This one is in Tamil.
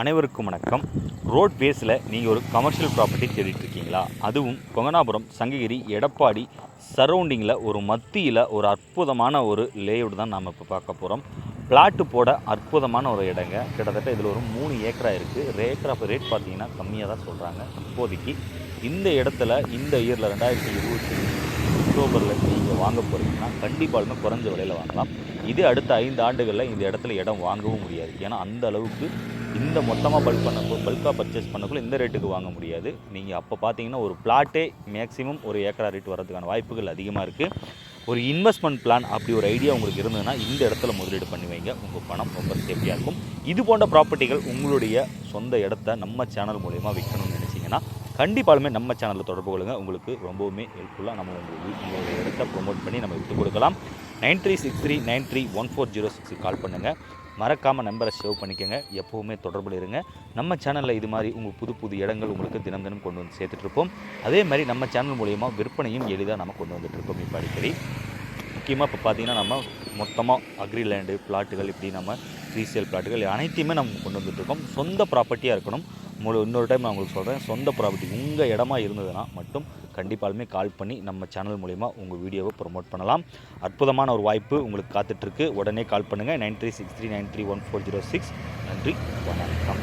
அனைவருக்கும் வணக்கம். ரோட் பேஸில் நீங்கள் ஒரு கமர்ஷியல் ப்ராப்பர்ட்டி தேடிட்டு இருக்கீங்களா அதுவும் கொங்கனாபுரம் சங்ககிரி எடப்பாடி சரௌண்டிங்கில் ஒரு மத்தியில் ஒரு அற்புதமான ஒரு லேஅவுட் தான் நாம் இப்போ பார்க்க போகிறோம் பிளாட்டு போட அற்புதமான ஒரு இடங்க. கிட்டத்தட்ட இதில் ஒரு மூணு ஏக்கரா இருக்குது ரேக்கர் ரேட் பார்த்தீங்கன்னா கம்மியாக தான் சொல்கிறாங்க இப்போதைக்கு இந்த இடத்துல இந்த இயரில் ரெண்டாயிரத்தி இருபத்தி அக்டோபரில் நீங்கள் வாங்க போகிறீங்கன்னா கண்டிப்பாலுமே குறைஞ்ச விலையில் வாங்கலாம். இது அடுத்த ஐந்து ஆண்டுகளில் இந்த இடத்துல இடம் வாங்கவும் முடியாது. ஏன்னா அந்த அளவுக்கு இந்த மொத்தமாக பல்க் பண்ண பல்காக பர்ச்சேஸ் பண்ணக்குள்ள இந்த ரேட்டுக்கு வாங்க முடியாது. நீங்கள் அப்போ பார்த்தீங்கன்னா ஒரு பிளாட்டே மேக்ஸிமம் ஒரு ஏக்கரா ரேட் வரதுக்கான வாய்ப்புகள் அதிகமாக இருக்குது ஒரு இன்வெஸ்ட்மெண்ட் பிளான் அப்படி ஒரு ஐடியா உங்களுக்கு இருந்ததுன்னா இந்த இடத்துல முதலீடு பண்ணி வைங்க. உங்கள் பணம் ரொம்ப சேஃப்டியாக இருக்கும். இது போன்ற ப்ராப்பர்ட்டிகள் உங்களுடைய சொந்த இடத்த நம்ம சேனல் மூலயமா விற்கணும்னு நினச்சிங்கன்னா கண்டிப்பாலுமே நம்ம சேனலில் தொடர்பு கொள்ளுங்க. உங்களுக்கு ரொம்பவுமே ஹெல்ப்ஃபுல்லாக நம்ம உங்களுக்கு உங்களுடைய இடத்த ப்ரொமோட் பண்ணி நம்ம விட்டு கொடுக்கலாம். Nine three six three nine three one four zero சிக்ஸுக்கு கால் பண்ணுங்கள் மறக்காமல் நம்பரை சேவ் பண்ணிக்கோங்க. எப்போவுமே தொடர்பில் இருங்க. நம்ம சேனலில் இது மாதிரி உங்கள் புது புது இடங்கள் உங்களுக்கு தினம் தினம் கொண்டு வந்து சேர்த்துட்ருப்போம் அதே மாதிரி நம்ம சேனல் மூலயமா விற்பனையும் எளிதாக நம்ம கொண்டு வந்துட்டுருக்கோம் இப்போ அடிக்கடி. முக்கியமாக இப்போ பார்த்தீங்கன்னா நம்ம மொத்தமாக அக்ரி லேண்டு பிளாட்டுகள் இப்படி நம்ம ரீசேல் பிளாட்டுகள் அனைத்தையுமே நம்ம கொண்டு வந்துட்டுருக்கோம். சொந்த ப்ராப்பர்ட்டியாக இருக்கணும். முழு இன்னொரு டைம் நான் உங்களுக்கு சொல்கிறேன் சொந்த ப்ராப்பர்ட்டி உங்கள் இடமா இருந்ததுன்னா மட்டும் கண்டிப்பாலுமே கால் பண்ணி நம்ம சேனல் மூலிமா உங்கள் வீடியோவை ப்ரொமோட் பண்ணலாம். அற்புதமான ஒரு வாய்ப்பு உங்களுக்கு காத்துட்ருக்கு உடனே கால் பண்ணுங்கள் nine three six three nine three one four zero six. நன்றி. வணக்கம்.